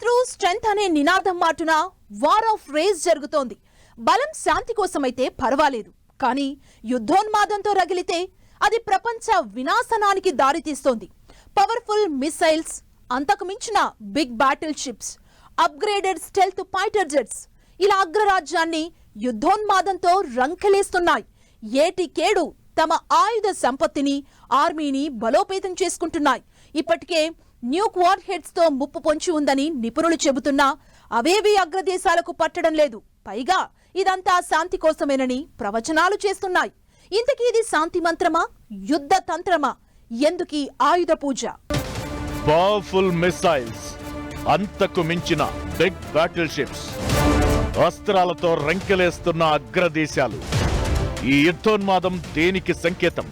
Through strength అనే నినాదం మాటున వార్ ఆఫ్ రేస్ జరుగుతోంది. బలం శాంతి కోసమైతే పర్వాలేదు. కానీ యుద్ధోన్మాదంతో రగిలితే అది ప్రపంచ వినాశనానికి దారితీస్తోంది పవర్ఫుల్ మిసైల్స్ అంతకు మించిన big battle ships upgraded stealth fighter jets ఇలా అగ్రరాజ్యాన్ని యుద్ధోన్మాదంతో రంకెలేస్తున్నాయి. ఏటికేడు తమ ఆయుధ సంపత్తిని ఆర్మీని బలోపేతం చేసుకుంటున్నాయి. ఇప్పటికే న్యూక్ వార్ హెడ్స్తో ముప్పు పొంచి ఉందని నిపుణులు చెబుతున్నా అవేవి అగ్రదేశాలకు పట్టడం లేదు. పైగా ఇదంతా శాంతి కోసమేనని ప్రవచనాలు చేస్తున్నాయి. ఇంతకీ ఇది శాంతి మంత్రమా యుద్ధ తంత్రమా? ఎందుకీ ఆయుధ పూజ? పవర్ఫుల్ మిసైల్స్ అంతకు మించిన బిగ్ బ్యాటిల్ షిప్స్ అస్త్రాలతో రంకెలేస్తున్న అగ్రదేశాలు. ఈ యుద్ధోన్మాదం దేనికి సంకేతం?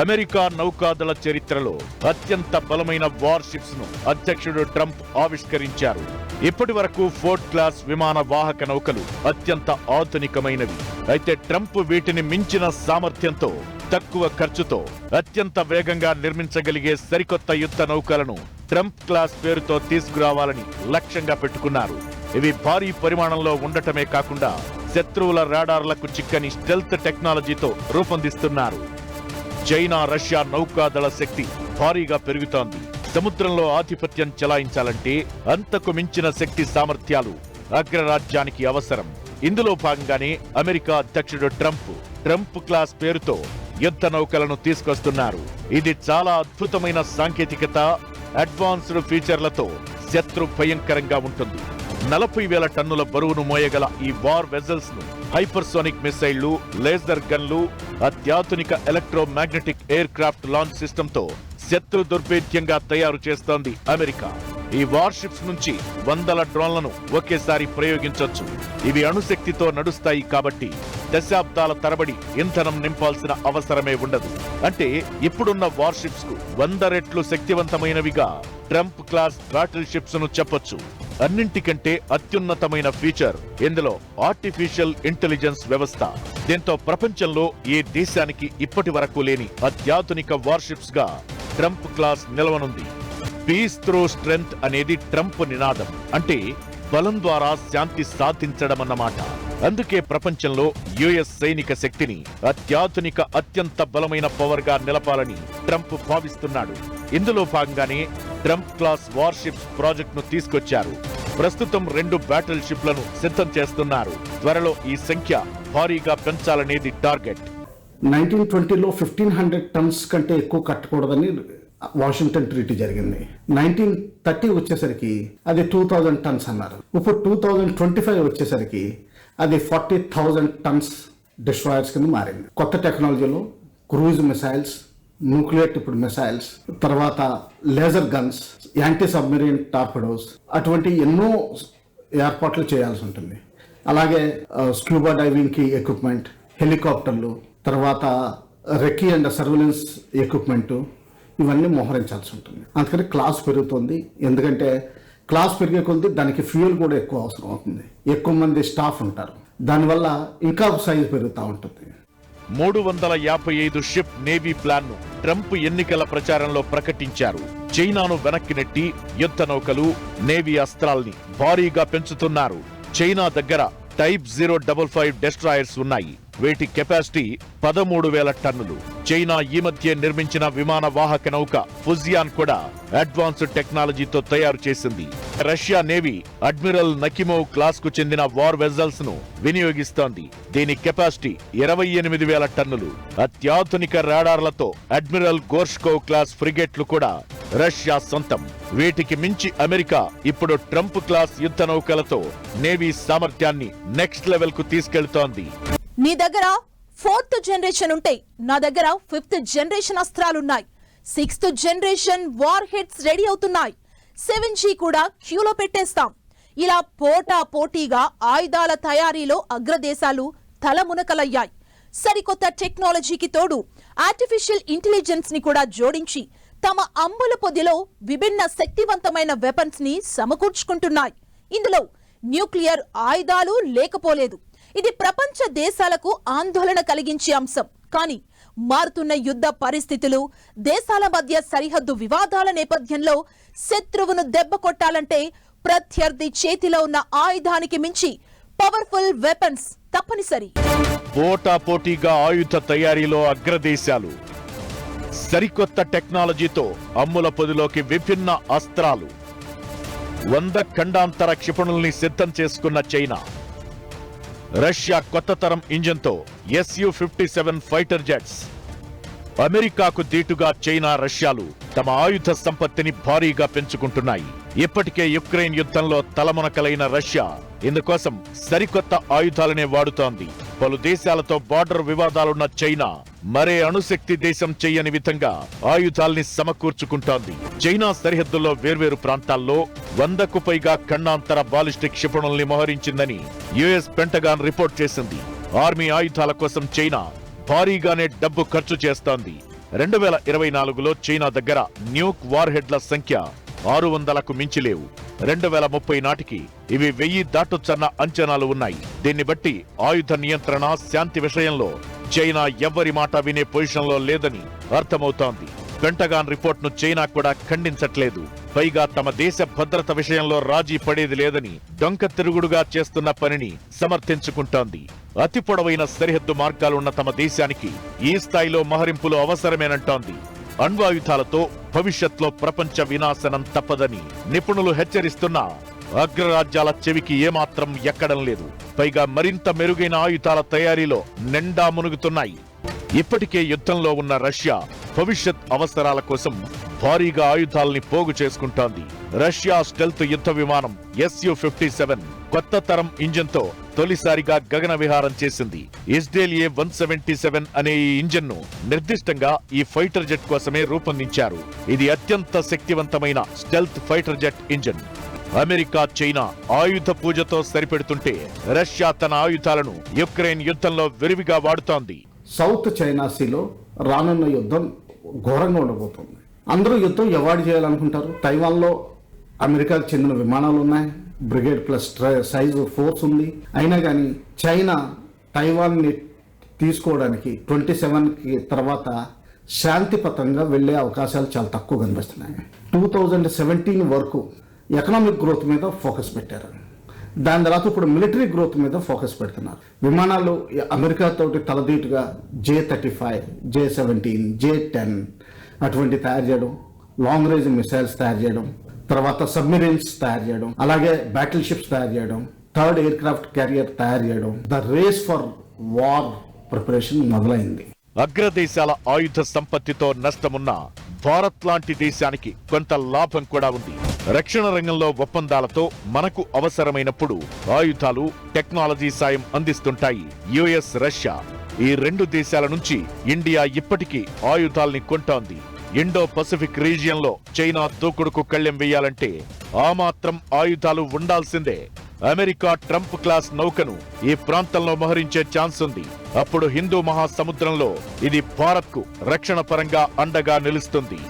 అమెరికా నౌకాదళ చరిత్రలో అత్యంత బలమైన వార్షిప్స్ను అధ్యక్షుడు ట్రంప్ ఆవిష్కరించారు. ఇప్పటి వరకు ఫోర్ట్ క్లాస్ విమాన వాహక నౌకలు అత్యంత ఆధునికమైనవి. అయితే ట్రంప్ వీటిని మించిన సామర్థ్యంతో తక్కువ ఖర్చుతో అత్యంత వేగంగా నిర్మించగలిగే సరికొత్త యుద్ధ నౌకలను ట్రంప్ క్లాస్ పేరుతో తీసుకురావాలని లక్ష్యంగా పెట్టుకున్నారు. ఇవి భారీ పరిమాణంలో ఉండటమే కాకుండా శత్రువుల రాడార్లకు చిక్కని స్టెల్త్ టెక్నాలజీతో రూపొందిస్తున్నారు. చైనా రష్యా నౌకాదళ శక్తి భారీగా పెరుగుతోంది. సముద్రంలో ఆధిపత్యం చెలాయించాలంటే అంతకు మించిన శక్తి సామర్థ్యాలు అగ్రరాజ్యానికి అవసరం. ఇందులో భాగంగానే అమెరికా అధ్యక్షుడు ట్రంప్ ట్రంప్ క్లాస్ పేరుతో యుద్ధ నౌకలను తీసుకొస్తున్నారు. ఇది చాలా అద్భుతమైన సాంకేతికత అడ్వాన్స్డ్ ఫీచర్లతో శత్రు భయంకరంగా ఉంటుంది. నలభై వేల టన్నుల బరువును మోయగల ఈ వార్ వెజల్స్ను హైపర్సోనిక్ మిసైళ్ళు లేజర్ గన్లు అత్యాధునిక ఎలక్ట్రోమాగ్నెటిక్ ఎయిర్ క్రాఫ్ట్ లాంచ్ సిస్టమ్తో శత్రు దుర్భేద్యంగా తయారు చేస్తోంది అమెరికా. ఈ వార్షిప్స్ నుంచి వందల డ్రోన్లను ఒకేసారి ప్రయోగించవచ్చు ఇవి అణుశక్తితో నడుస్తాయి కాబట్టి దశాబ్దాల తరబడి ఇంధనం నింపాల్సిన అవసరమే ఉండదు. అంటే ఇప్పుడున్న వార్షిప్స్కు వంద రెట్లు శక్తివంతమైనవిగా ట్రంప్ క్లాస్ బ్యాటిల్ షిప్స్ను చెప్పొచ్చు. అన్నింటికంటే అత్యున్నతమైన ఫీచర్. ఇందులో ఆర్టిఫిషియల్ ఇంటెలిజెన్స్ వ్యవస్థ. దీంతో ప్రపంచంలో ఏ దేశానికి ఇప్పటి వరకు లేని అత్యాధునిక వార్షిప్స్గా ట్రంప్ క్లాస్ నిలవనుంది. పీస్ త్రూ స్ట్రెంగ్త్ అనేది ట్రంప్ నినాదం. అంటే బలం ద్వారా శాంతి సాధించడం అన్నమాట అందుకే ప్రపంచంలో యుఎస్ సైనిక శక్తిని అత్యాధునిక అత్యంత బలమైన పవర్గా నిలపాలని ట్రంప్ భావిస్తున్నాడు. ఇందులో భాగంగానే ట్రంప్ క్లాస్ వార్షిప్స్ ప్రాజెక్ట్ను తీసుకొచ్చారు. ప్రస్తుతం రెండు బ్యాటిల్ షిప్లను సిద్ధం చేస్తున్నారు. త్వరలో ఈ సంఖ్య భారీగా పెంచాలనేది టార్గెట్ నైన్టీన్ ట్వంటీలో ఫిఫ్టీన్ హండ్రెడ్ టన్స్ కంటే ఎక్కువ కట్టకూడదని వాషింగ్టన్ ట్రీటీ జరిగింది. నైన్టీన్ థర్టీ వచ్చేసరికి అది టూ థౌజండ్ టన్స్ అన్నారు. ఇప్పుడు టూ థౌజండ్ ట్వంటీ ఫైవ్ వచ్చేసరికి అది ఫార్టీ థౌజండ్ టన్స్ డిస్ట్రాయర్స్ కింద మారింది. కొత్త టెక్నాలజీలో క్రూజ్ మిసైల్స్ న్యూక్లియర్ ఇప్పుడు మిసైల్స్ తర్వాత laser guns anti submarine torpedoes అటువంటి ఎన్నో ఏర్పాట్లు చేయాల్సి ఉంటుంది. అలాగే స్క్యూబా డైవింగ్కి ఎక్విప్మెంట్ హెలికాప్టర్లు తర్వాత రెక్కీ అండ్ సర్వేలెన్స్ ఎక్విప్మెంట్ ఇవన్నీ మోహరించాల్సి ఉంటుంది. అందుకని క్లాస్ పెరుగుతుంది. ఎందుకంటే క్లాస్ పెరిగే కొద్దీ దానికి ఫ్యూయల్ కూడా ఎక్కువ అవసరం అవుతుంది. ఎక్కువ మంది స్టాఫ్ ఉంటారు. దానివల్ల ఇంకా సైజు పెరుగుతూ ఉంటుంది. మూడు వందల యాభై ఐదు షిప్ నేవీ ప్లాన్ను ట్రంప్ ఎన్నికల ప్రచారంలో ప్రకటించారు. చైనాను వెనక్కి నెట్టి యుద్ధ నౌకలు నేవీ అస్త్రాల్ని భారీగా పెంచుతున్నారు. చైనా దగ్గర type zero double five destroyers ఉన్నాయి. వీటి కెపాసిటీ పదమూడు వేల టన్నులు. చైనా ఈ మధ్య నిర్మించిన విమాన వాహక నౌక ఫుజియాన్ కూడా అడ్వాన్స్డ్ టెక్నాలజీతో తయారు చేసింది. రష్యా నేవీ అడ్మిరల్ నకిమోవ్ క్లాస్కు చెందిన వార్ వెజల్స్ను వినియోగిస్తోంది. దీని కెపాసిటీ ఇరవై ఎనిమిది వేల టన్నులు. అత్యాధునిక రాడార్లతో అడ్మిరల్ గోర్ష్కో క్లాస్ ఫ్రిగేట్లు కూడా రష్యా సొంతం. వీటికి మించి అమెరికా ఇప్పుడు ట్రంప్ క్లాస్ యుద్ధ నౌకలతో నేవీ సామర్థ్యాన్ని నెక్స్ట్ లెవెల్కు తీసుకెళ్తోంది. నీ దగ్గర ఫోర్త్ జనరేషన్ ఉంటే నా దగ్గర fifth generation అస్త్రాలున్నాయి. Sixth generation war heads ready అవుతున్నాయి. సెవెన్ జీ కూడా క్యూలో పెట్టేస్తాం. ఇలా పోటా పోటీగా ఆయుధాల తయారీలో అగ్రదేశాలు తలమునకలయ్యాయి సరికొత్త టెక్నాలజీకి తోడు ఆర్టిఫిషియల్ ఇంటెలిజెన్స్ని కూడా జోడించి తమ అమ్ముల పొదిలో విభిన్న శక్తివంతమైన వెపన్స్ని సమకూర్చుకుంటున్నాయి. ఇందులో న్యూక్లియర్ ఆయుధాలు లేకపోలేదు. ఇది ప్రపంచ దేశాలకు ఆందోళన కలిగించే అంశం. కానీ మారుతున్న యుద్ధ పరిస్థితులు దేశాల మధ్య సరిహద్దు వివాదాల నేపథ్యంలో శత్రువును దెబ్బ కొట్టాలంటే ప్రత్యర్థి చేతిలో ఉన్న ఆయుధానికి మించి పవర్ఫుల్ వెపన్స్ తప్పనిసరి. పోటాపోటీగా ఆయుధ తయారీలో అగ్రదేశాలు. సరికొత్త టెక్నాలజీతో అమ్ముల పొదిలోకి విభిన్న అస్త్రాలు. వంద ఖండాంతర క్షిపణుల్ని సిద్ధం చేసుకున్న చైనా. రష్యా కొత్త తరం ఇంజన్తో SU fifty seven fighter jets. అమెరికాకు దీటుగా చైనా రష్యాలు తమ ఆయుధ సంపత్తిని భారీగా పెంచుకుంటున్నాయి. ఇప్పటికే యుక్రెయిన్ యుద్ధంలో తలమునకలైన రష్యా ఇందుకోసం సరికొత్త ఆయుధాలనే వాడుతోంది. పలు దేశాలతో బార్డర్ వివాదాలున్న చైనా మరే అణుశక్తి దేశం చేయని విధంగా ఆయుధాల్ని సమకూర్చుకుంటోంది. చైనా సరిహద్దుల్లో వేర్వేరు ప్రాంతాల్లో వందకు పైగా ఖండాంతర బాలిస్టిక్ క్షిపణుల్ని మోహరించిందని యుఎస్ పెంటగాన్ రిపోర్ట్ చేసింది. ఆర్మీ ఆయుధాల కోసం చైనా భారీగానే డబ్బు ఖర్చు చేస్తోంది. రెండు వేల ఇరవై నాలుగులో చైనా దగ్గర న్యూక్ వార్ హెడ్ల సంఖ్య ఆరు వందలకు మించి లేవు. రెండు వేల ముప్పై నాటికి ఇవి వెయ్యి దాటొచ్చన్న అంచనాలు ఉన్నాయి. దీన్ని బట్టి ఆయుధ నియంత్రణ శాంతి విషయంలో చైనా ఎవ్వరి మాట వినే పొజిషన్లో లేదని అర్థమవుతోంది. పెంటగాన్ రిపోర్ట్ను చైనా కూడా ఖండించట్లేదు. పైగా తమ దేశ భద్రత విషయంలో రాజీ పడేది లేదని డొంక తిరుగుడుగా చేస్తున్న పనిని సమర్థించుకుంటోంది. అతి పొడవైన సరిహద్దు మార్గాలున్న తమ దేశానికి ఈ స్థాయిలో మహరింపులు అవసరమేనంటోంది. అణ్వాయుధాలతో భవిష్యత్లో ప్రపంచ వినాశనం తప్పదని నిపుణులు హెచ్చరిస్తున్నా అగ్రరాజ్యాల చెవికి ఏమాత్రం ఎక్కడం లేదు. పైగా మరింత మెరుగైన ఆయుధాల తయారీలో నిండా మునుగుతున్నాయి. ఇప్పటికే యుద్ధంలో ఉన్న రష్యా భవిష్యత్ అవసరాల కోసం భారీగా ఆయుధాల్ని పోగు చేసుకుంటోంది. రష్యా స్టెల్త్ యుద్ధ విమానం ఎస్యు ఫిఫ్టీ సెవెన్ కొత్త తరం ఇంజన్తో తొలిసారిగా గగన విహారం చేసింది. ఎస్డేలియే వన్ సెవెంటీ సెవెన్ అనే ఈ ఇంజన్ను నిర్దిష్టంగా ఈ ఫైటర్ జెట్ కోసమే రూపొందించారు. ఇది అత్యంత శక్తివంతమైన stealth fighter jet engine. America China ఆయుధ పూజతో సరిపెడుతుంటే రష్యా తన ఆయుధాలను యుక్రెయిన్ యుద్ధంలో విరివిగా వాడుతోంది. సౌత్ చైనా సీలో రానున్న యుద్ధం ఘోరంగా ఉండబోతోంది. అందరూ యుద్ధం ఎవాడు చేయాలనుకుంటారు. తైవాన్లో అమెరికాకు చెందిన విమానాలు ఉన్నాయి బ్రిగేడ్ ప్లస్ సైజు ఫోర్స్ ఉంది. అయినా కానీ చైనా తైవాన్ని తీసుకోవడానికి ట్వంటీ సెవెన్కి తర్వాత శాంతిపతంగా వెళ్ళే అవకాశాలు చాలా తక్కువ కనిపిస్తున్నాయి. టూ థౌజండ్ సెవెంటీన్ వరకు ఎకనామిక్ గ్రోత్ మీద ఫోకస్ పెట్టారు. దాని తర్వాత ఇప్పుడు మిలిటరీ గ్రోత్ మీద ఫోకస్ పెడుతున్నారు. విమానాలు అమెరికా తోటి తలదీటుగా J thirty five J seventeen J ten అటువంటి తయారు చేయడం లాంగ్ రేంజ్ మిసైల్స్ తయారు చేయడం తర్వాత సబ్మెరీన్స్ తయారు చేయడం అలాగే బ్యాటిల్ షిప్స్ తయారు చేయడం థర్డ్ ఎయిర్ క్రాఫ్ట్ క్యారియర్ తయారు చేయడం the race for war preparation మొదలైంది. అగ్రదేశాల ఆయుధ సంపత్తితో నష్టమున్న భారత్ లాంటి దేశానికి కొంత లాభం కూడా ఉంది. రక్షణ రంగంలో ఒప్పందాలతో మనకు అవసరమైనప్పుడు ఆయుధాలు టెక్నాలజీ సాయం అందిస్తుంటాయి. యుఎస్ రష్యా ఈ రెండు దేశాల నుంచి ఇండియా ఇప్పటికీ ఆయుధాల్ని కొంటోంది. ఇండో పసిఫిక్ రీజియన్లో చైనా దూకుడుకు కళ్ళెం వేయాలంటే ఆ మాత్రం ఆయుధాలు ఉండాల్సిందే. అమెరికా ట్రంప్ క్లాస్ నౌకను ఈ ప్రాంతంలో మోహరించే ఛాన్స్ ఉంది. అప్పుడు హిందూ మహాసముద్రంలో ఇది భారత్కు రక్షణ పరంగా అండగా నిలుస్తుంది.